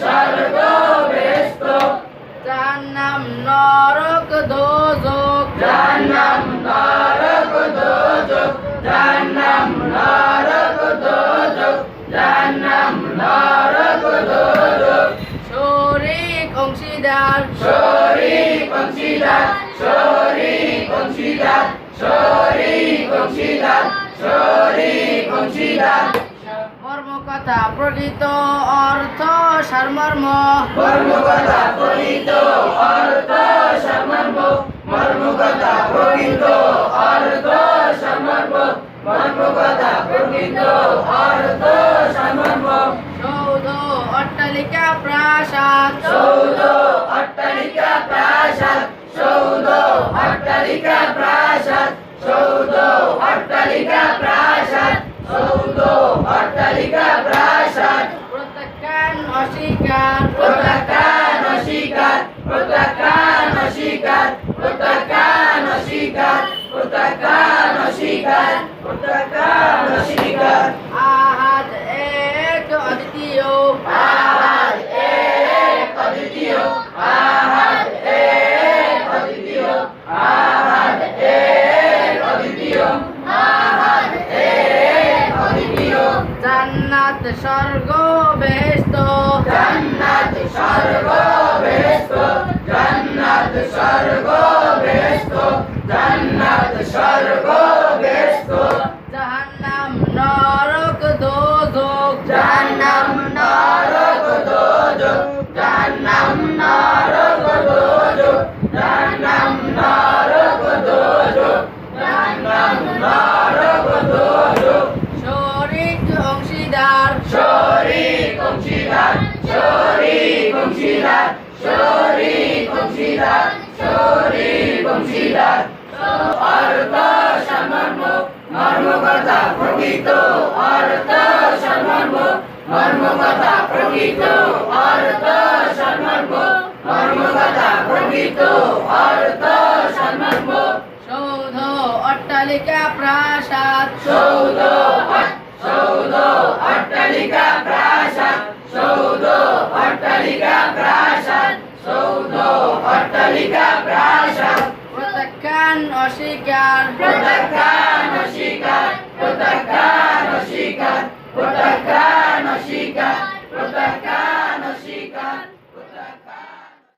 স্বর্গ বেস্ত জাহান্নাম নরক দোজক। জাহান্নাম নরক দোজক। জাহান্নাম নরক দোজক। জাহান্নাম নরক দোজক। শরিক অংশীদার। শরীক অংশীদার। শরীক অংশীদার। শরীক অংশীদার। শরীক কর্মকথা প্রকৃত অর্থ সারমর্ম। কর্মকথা প্রকৃত অর্থ সমর্ম মর্মকথা প্রকৃত অর্থ প্রকৃত অর্থ সমর্ম সৌধ অট্টালিকা প্রাসাদ। সৌধ অট্টালিকা প্রাসাদ। সৌধ অট্টালিকা প্রাসাদ। সৌধ অট্টালিকা প্রাসাদ। অস্বীকার প্রত্যাখ্যান অস্বীকার প্রত্যাখ্যান অস্বীকার প্রত্যাখ্যান অস্বীকার প্রত্যাখ্যান অস্বীকার প্রত্যাখ্যান অস্বীকার জান্নাত স্বর্গ বেহেশত জান্নাত স্বর্গ বেহেশত জান্নাত স্বর্গ বেহেশত জান্নাত স্বর্গ শরীক অংশীদার শরীক অংশীদার শরীক অংশীদার অর্থ সমর্ম মর্মকথা প্রকৃত অর্থ সমর্ম মর্মকথা প্রকৃত অর্থ সমর্ম মর্মকথা প্রকৃত অর্থ সমর্ম সৌধ অট্টালিকা প্রাসাদ। সৌধ সৌধ অস্বীকার প্রত্যাখ্যান অস্বীকার প্রত্যাখ্যান অস্বীকার প্রত্যাখ্যান অস্বীকার প্রত্যাখ্যান